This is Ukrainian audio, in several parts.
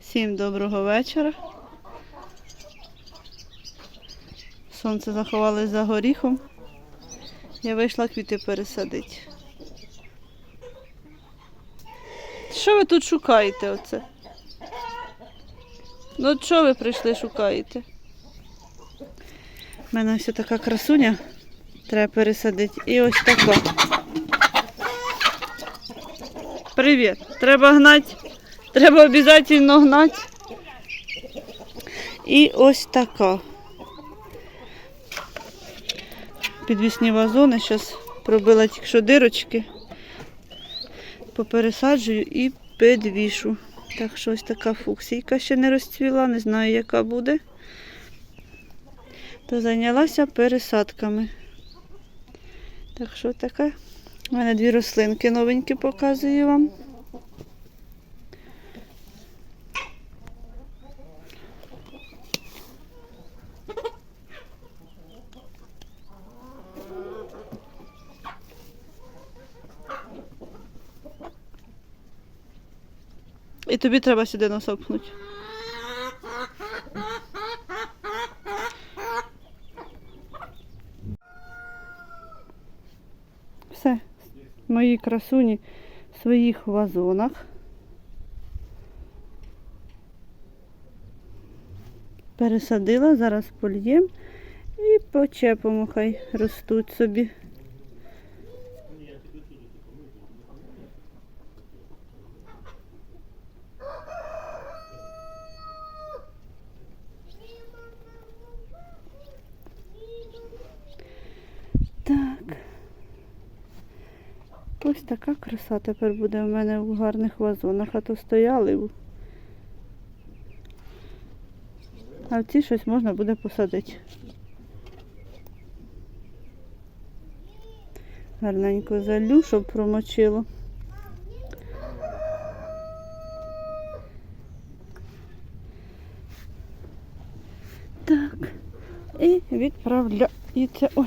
Всім доброго вечора. Сонце заховалось за горіхом. Я вийшла квіти пересадити. Що ви тут шукаєте оце? Ну що ви прийшли шукаєте? У мене ось така красуня. Треба пересадити. І ось така. Привіт. Треба гнати. Треба обов'язково гнати. І ось така. Підвісні вазони. Зараз пробила тільки що дирочки. Попересаджую і підвішу. Так що ось така фуксійка ще не розцвіла, не знаю, яка буде. То зайнялася пересадками. Так що таке. У мене дві рослинки новенькі показую вам. Тобі треба сюди носок пхнути. Все. Мої красуні в своїх вазонах. Пересадила, зараз польєм і почепимо, хай ростуть собі. Так. Ось така краса тепер буде в мене в гарних вазонах, а то стояли. А в ці щось можна буде посадити. Гарненько залю, щоб промочило. Так. І відправляється. Ой.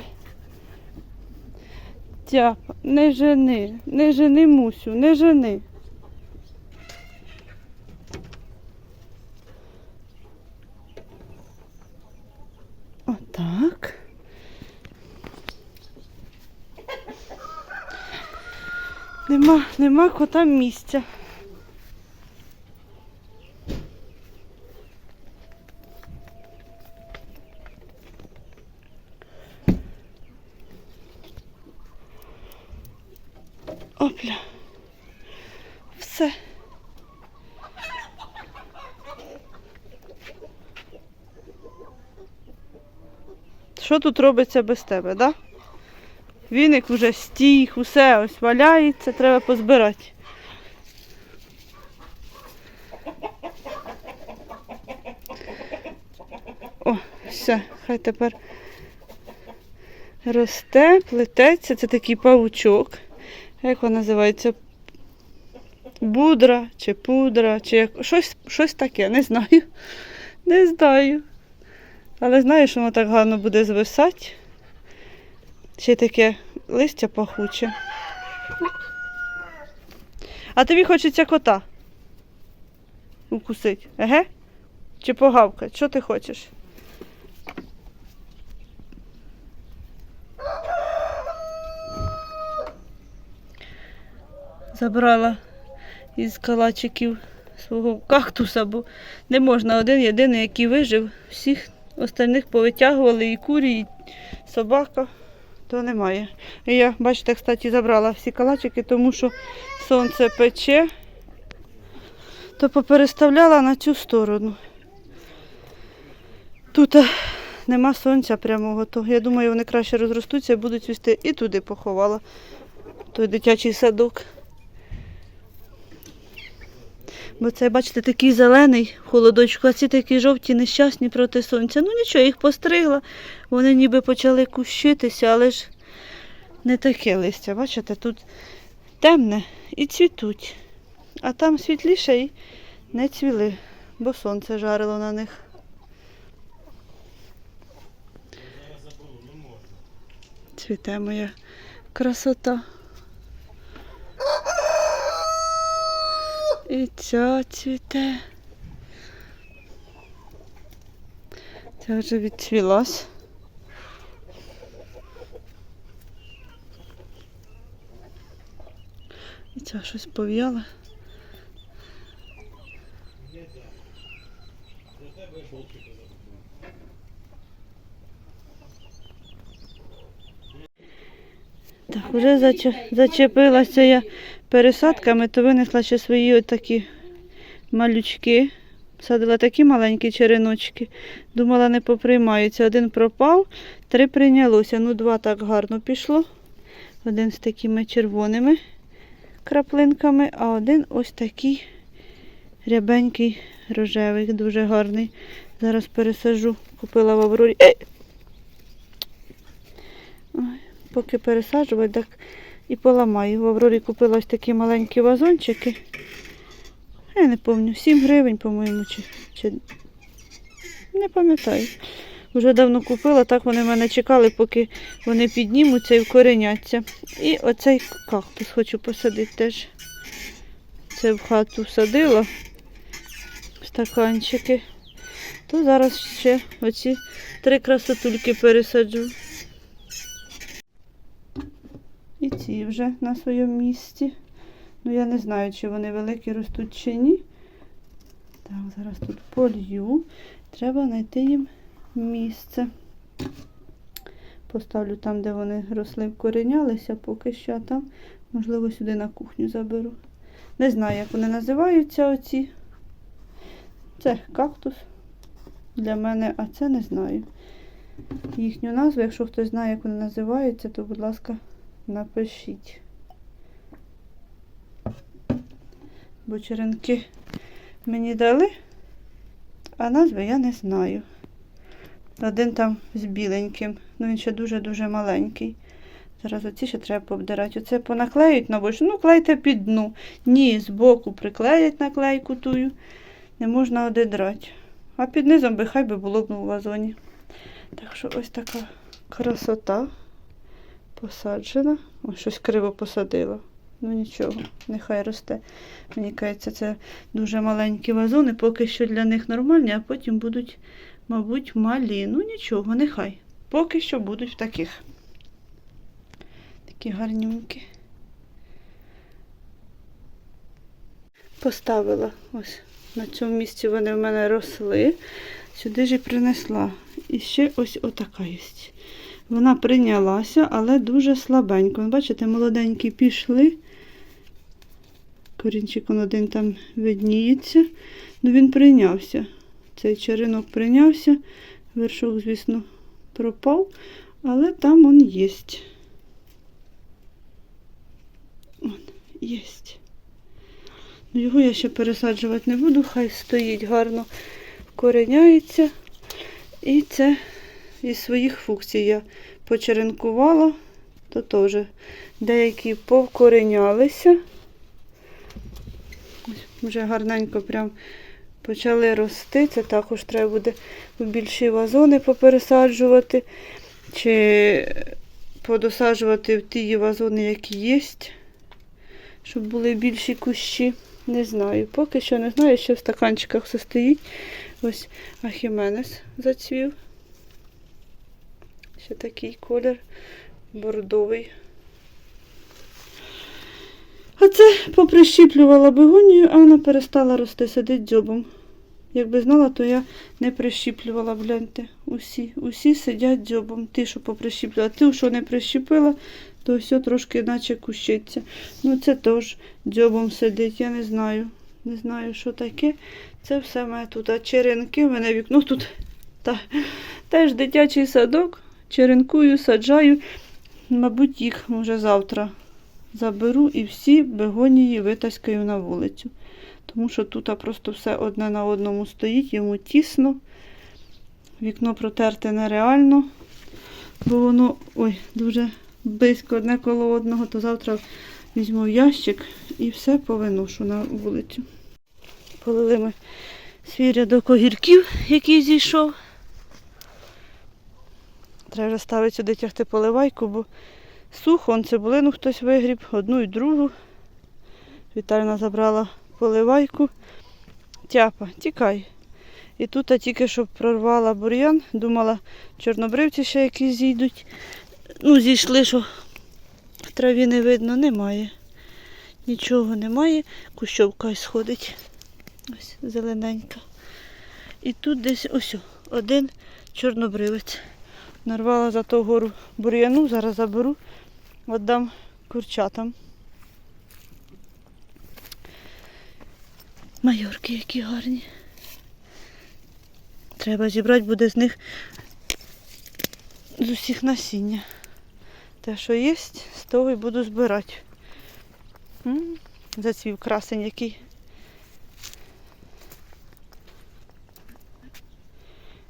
Тяпа, не жени, не жени мусю, не жени. Отак. Нема, нема кота місця. Опля. Все. Що тут робиться без тебе, да? Віник вже стіг, усе ось валяється, треба позбирати. О, все, хай тепер росте, плететься. Це такий павучок. Як вона називається? Будра чи пудра, чи як... щось, щось таке, не знаю. Не знаю. Але знаю, що воно так гарно буде звисати. Ще таке листя пахуче. А тобі хочеться кота укусити, еге? Чи погавкати? Що ти хочеш? Забрала із калачиків свого кактуса, бо не можна один єдиний, який вижив. Всіх остальних повитягували і курі, і собака, то немає. І я, бачите, кстати, забрала всі калачики, тому що сонце пече, то попереставляла на цю сторону. Тут е, нема сонця прямого, то я думаю, вони краще розростуться і будуть вести. І туди поховала той дитячий садок. Бо це, бачите, такий зелений в холодочку, а ці такі жовті, нещасні проти сонця. Ну нічого, їх постригла. Вони ніби почали кущитися, але ж не таке листя. Бачите, тут темне і цвітуть. А там світліше і не цвіли, бо сонце жарило на них. Цвіте моя красота. І ця цвіте. Ця вже відцвілась. І ця щось пов'яла. Так, вже заче- зачепилася я пересадками, то винесла ще свої отакі малючки. Садила такі маленькі череночки. Думала, не поприймаються. Один пропав, три прийнялося. Ну, два так гарно пішло. Один з такими червоними краплинками, а один ось такий рябенький, рожевий, дуже гарний. Зараз пересажу. Купила в Аврорі. Ой, поки пересаджувати, так і поламаю. В Аврорі купила ось такі маленькі вазончики. Я не пам'ятаю, 7 гривень, по-моєму, чи, чи... не пам'ятаю. Вже давно купила, так вони мене чекали, поки вони піднімуться і вкореняться. І оцей кактус хочу посадити теж. Це в хату садила стаканчики. То зараз ще оці три красотульки пересаджу. І ці вже на своєму місці. Ну, я не знаю, чи вони великі ростуть чи ні. Так, зараз тут полью. Треба знайти їм місце. Поставлю там, де вони росли, вкоренялися, поки що а там, можливо, сюди на кухню заберу. Не знаю, як вони називаються оці. Це кактус для мене, а це не знаю. Їхню назву, якщо хтось знає, як вони називаються, то, будь ласка, напишіть. Бо черенки мені дали, а назви я не знаю. Один там з біленьким, ну він ще дуже-дуже маленький. Зараз оці ще треба пообдирати. Оце понаклеють на бочку. Ну, клейте під дну. Ні, збоку приклеять наклейку тую. Не можна одидрати. А під низом би хай би було б у вазоні. Так що ось така красота посаджена. Ось щось криво посадила. Ну нічого, нехай росте. Мені кажеться, це дуже маленькі вазони, поки що для них нормальні, а потім будуть, мабуть, малі. Ну нічого, нехай. Поки що будуть в таких. Такі гарнюнькі. Поставила ось на цьому місці вони в мене росли. Сюди ж і принесла. І ще ось отака є. Вона прийнялася, але дуже слабенько. Бачите, молоденькі пішли. Корінчик один там видніється. Ну він прийнявся. Цей черенок прийнявся. Вершок, звісно, пропав, але там он є. Он є. Ну, Його я ще пересаджувати не буду, хай стоїть гарно, вкореняється. І це із своїх функцій я почеренкувала, то теж деякі повкоренялися. Вже гарненько прям почали рости. Це також треба буде в більші вазони попересаджувати, чи подосаджувати в ті вазони, які є, щоб були більші кущі. Не знаю. Поки що не знаю, що в стаканчиках все стоїть. Ось ахіменес зацвів. Ще такий колір бордовий. А це поприщіплювала бегонію, а вона перестала рости, сидить дзьобом. Якби знала, то я не прищіплювала, гляньте. Усі, усі сидять дзьобом. Ти, що поприщіплювала, ти, що не прищіпила, то все трошки наче кущиться. Ну це теж дзьобом сидить, я не знаю. Не знаю, що таке. Це все в мене тут. А черенки в мене вікно тут та, теж дитячий садок. Черенкую, саджаю. Мабуть, їх може завтра заберу і всі бегонії витаскаю на вулицю. Тому що тут просто все одне на одному стоїть, йому тісно. Вікно протерти нереально, бо воно ой, дуже близько одне коло одного, то завтра візьму ящик і все повиношу на вулицю. Полили ми свій рядок огірків, який зійшов. Треба вже ставити сюди тягти поливайку, бо сухо, он цибулину хтось вигріб, одну і другу. Віталіна забрала поливайку. Тяпа, тікай. І тут я тільки що прорвала бур'ян, думала, чорнобривці ще якісь зійдуть. Ну, зійшли, що в траві не видно, немає. Нічого немає. Кущовка сходить. Ось зелененька. І тут десь ось один чорнобривець. Нарвала за ту гору бур'яну, зараз заберу, віддам курчатам. Майорки які гарні. Треба зібрати буде з них з усіх насіння. Те, що є, з того і буду збирати. М, Зацвів красень який.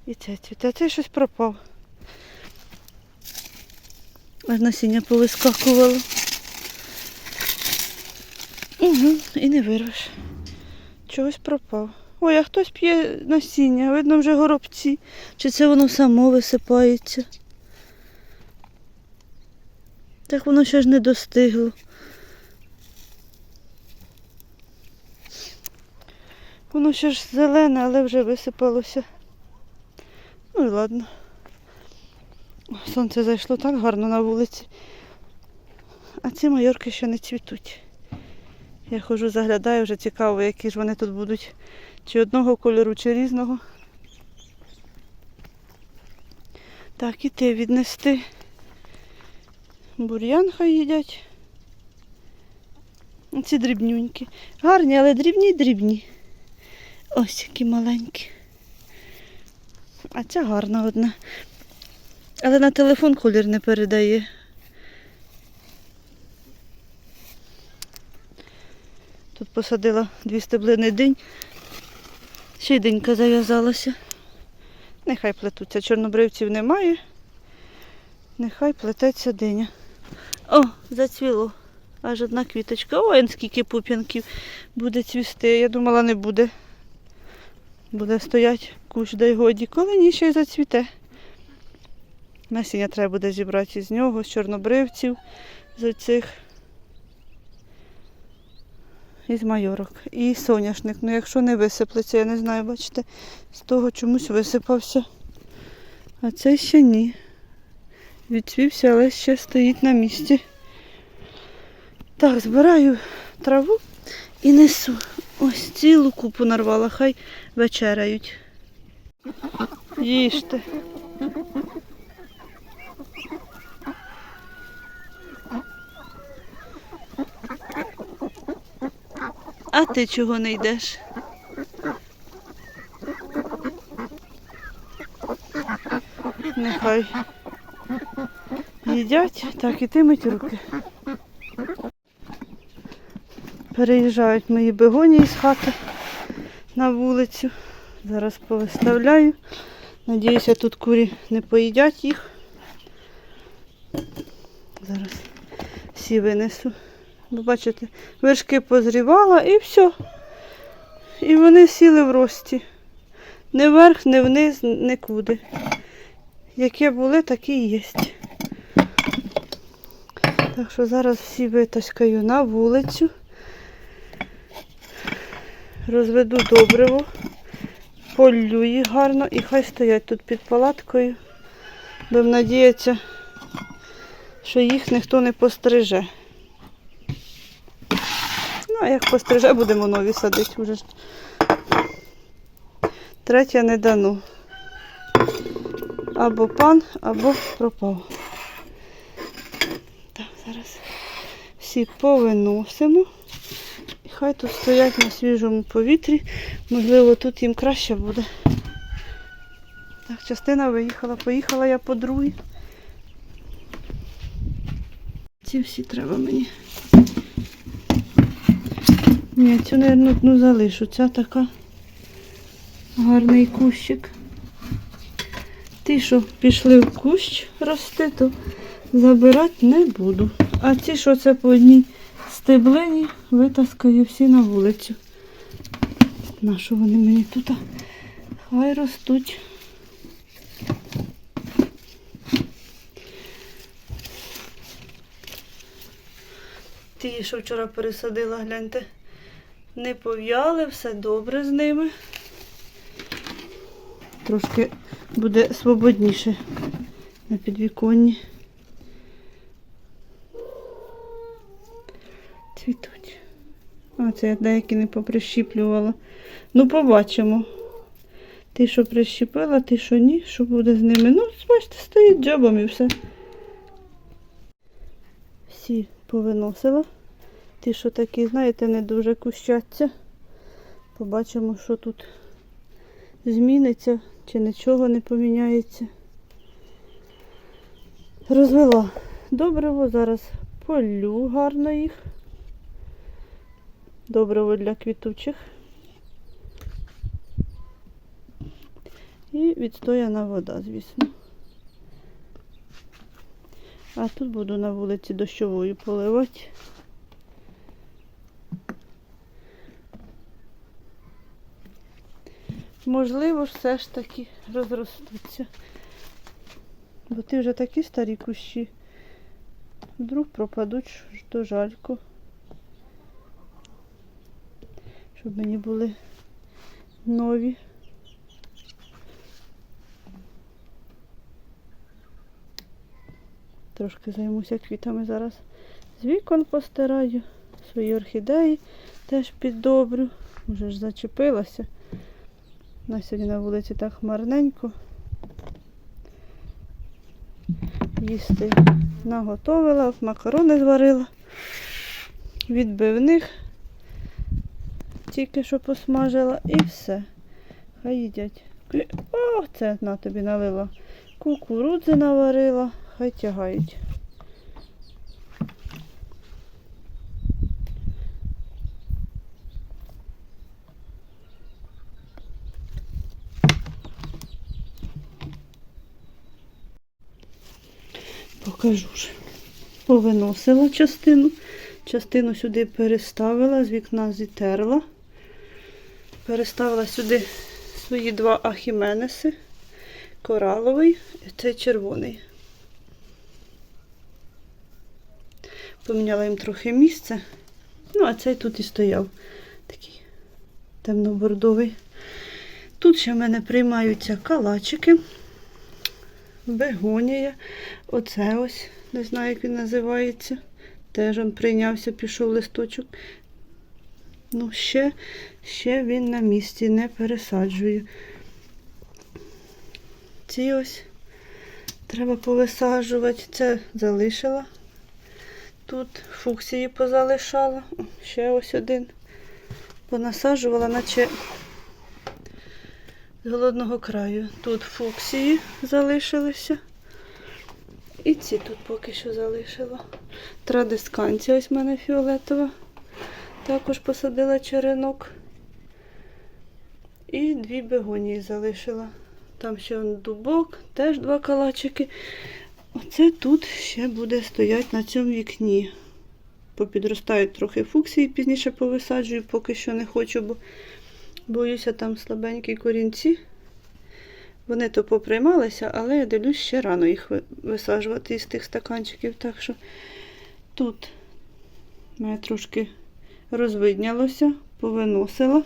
І це цвіте. Це щось пропав. Аж насіння повискакувало. Угу, і не вирвеш. Чогось пропав. Ой, а хтось п'є насіння, видно вже горобці. Чи це воно само висипається? Так воно ще ж не достигло. Воно ще ж зелене, але вже висипалося. Ну і ладно. Сонце зайшло так гарно на вулиці. А ці майорки ще не цвітуть. Я ходжу, заглядаю, вже цікаво, які ж вони тут будуть. Чи одного кольору, чи різного. Так, і те віднести. Бур'ян хай їдять. Ці дрібнюнькі. Гарні, але дрібні дрібні. Ось які маленькі. А ця гарна одна. Але на телефон колір не передає. Тут посадила дві стеблини динь. Ще й динька зав'язалася. Нехай плетуться. Чорнобривців немає. Нехай плететься диня. О, зацвіло. Аж одна квіточка. Ой, скільки пуп'янків буде цвісти. Я думала, не буде. Буде стоять кущ дай годі. Коли ні, ще й зацвіте. Насіння треба буде зібрати з нього, з чорнобривців, з оцих. Із майорок. І соняшник. Ну якщо не висиплеться, я не знаю, бачите, з того чомусь висипався. А цей ще ні. Відцвівся, але ще стоїть на місці. Так, збираю траву і несу. Ось цілу купу нарвала, хай вечеряють. Їжте. А ти чого не йдеш? Нехай їдять, так і тимуть руки. Переїжджають мої бегоні з хати на вулицю. Зараз повиставляю. Надіюся, тут курі не поїдять їх. Зараз всі винесу. Ви бачите, вершки позрівала і все. І вони сіли в рості. Не вверх, не вниз, нікуди. Які були, такі і є. Так що зараз всі витаскаю на вулицю. Розведу добриво, полю їх гарно і хай стоять тут під палаткою. Будемо надіятися, що їх ніхто не постриже. Ну, а як постриже, будемо нові садити вже. ж. Третє не дано. Або пан, або пропав. Так, зараз всі повиносимо. І хай тут стоять на свіжому повітрі. Можливо, тут їм краще буде. Так, частина виїхала, поїхала я по другій. Ці всі треба мені. Ні, цю, мабуть, одну залишу. Ця така гарний кущик. Ті, що пішли в кущ рости, то забирати не буду. А ті, що це по одній стеблині, витаскаю всі на вулицю. На що вони мені тут? Хай ростуть. Ті, що вчора пересадила, гляньте, Не пов'яли, все добре з ними. Трошки буде свободніше на підвіконні. Цвітуть. А, це я деякі не поприщіплювала. Ну, побачимо. Ти, що прищепила, ти, що ні, що буде з ними. Ну, бачите, стоїть джобом і все. Всі повиносила. Ті, що такі, знаєте, не дуже кущаться. Побачимо, що тут зміниться, чи нічого не поміняється. Розвела добриво, зараз полю гарно їх. Добриво для квітучих. І відстояна вода, звісно. А тут буду на вулиці дощовою поливати. Можливо, все ж таки розростуться. Бо ти вже такі старі кущі. Вдруг пропадуть, то жалько. Щоб мені були нові. Трошки займуся квітами зараз. З вікон постираю. Свої орхідеї теж піддобрю. Вже ж зачепилася. На сьогодні на вулиці так хмарненько. Їсти наготовила, макарони зварила. Відбивних тільки що посмажила і все. Хай їдять. О, це на тобі налила. Кукурудзи наварила, хай тягають. Покажу ж. Повиносила частину, частину сюди переставила, з вікна зітерла. Переставила сюди свої два ахіменеси. Кораловий і цей червоний. Поміняла їм трохи місце. Ну, а цей тут і стояв. Такий темно-бордовий. Тут ще в мене приймаються калачики. Бегонія. Оце ось, не знаю, як він називається. Теж він прийнявся, пішов листочок. Ну, ще, ще він на місці, не пересаджую. Ці ось треба повисаджувати. Це залишила. Тут фуксії позалишала. Ще ось один. Понасаджувала, наче з голодного краю. Тут фуксії залишилися. І ці тут поки що залишила. Традисканція ось в мене фіолетова. Також посадила черенок. І дві бегонії залишила. Там ще дубок, теж два калачики. Оце тут ще буде стоять на цьому вікні. Попідростають трохи фуксії, пізніше повисаджую, поки що не хочу, бо боюся там слабенькі корінці. Вони то поприймалися, але я дивлюсь, ще рано їх ви- висаджувати із тих стаканчиків. Так що тут мене трошки розвиднялося, повиносила.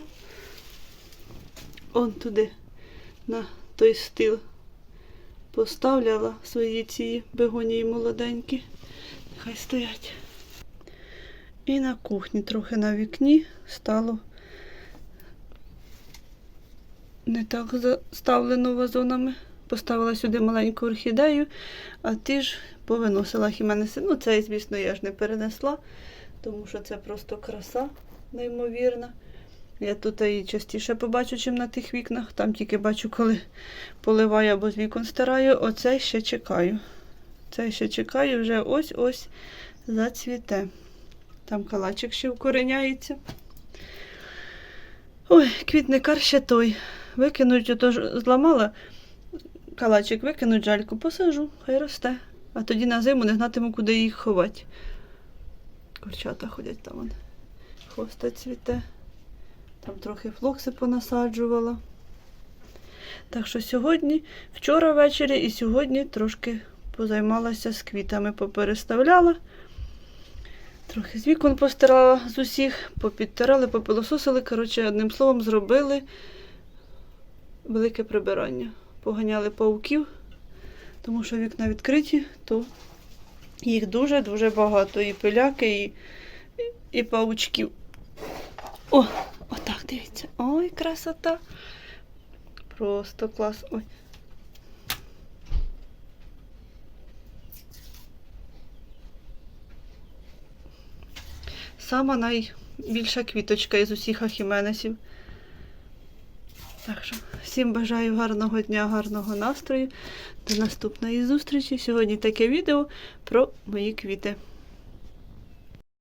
Он туди на той стил поставляла свої ці бегонії молоденькі. Хай стоять. І на кухні трохи на вікні стало не так заставлено вазонами. Поставила сюди маленьку орхідею, а ті ж повиносила хіменеси. Ну, цей, звісно, я ж не перенесла, тому що це просто краса неймовірна. Я тут її частіше побачу, чим на тих вікнах. Там тільки бачу, коли поливаю або з вікон стираю. Оцей ще чекаю. Цей ще чекаю, вже ось-ось зацвіте. Там калачик ще вкореняється. Ой, квітникар ще той. Викинуть, ото ж зламала калачик, викинуть жальку, посажу, хай росте. А тоді на зиму не знатиму, куди їх ховати. Курчата ходять там. вон. Хоста цвіте. Там трохи флокси понасаджувала. Так що сьогодні, вчора ввечері і сьогодні трошки позаймалася з квітами, попереставляла. Трохи з вікон постирала з усіх, попідтирали, попилососили. Коротше, одним словом, зробили велике прибирання. Поганяли пауків, тому що вікна відкриті, то їх дуже-дуже багато. І пиляки, і, і, паучків. О, отак, дивіться. Ой, красота. Просто клас. Ой. Сама найбільша квіточка із усіх ахіменесів. Так що всім бажаю гарного дня, гарного настрою. До наступної зустрічі. Сьогодні таке відео про мої квіти.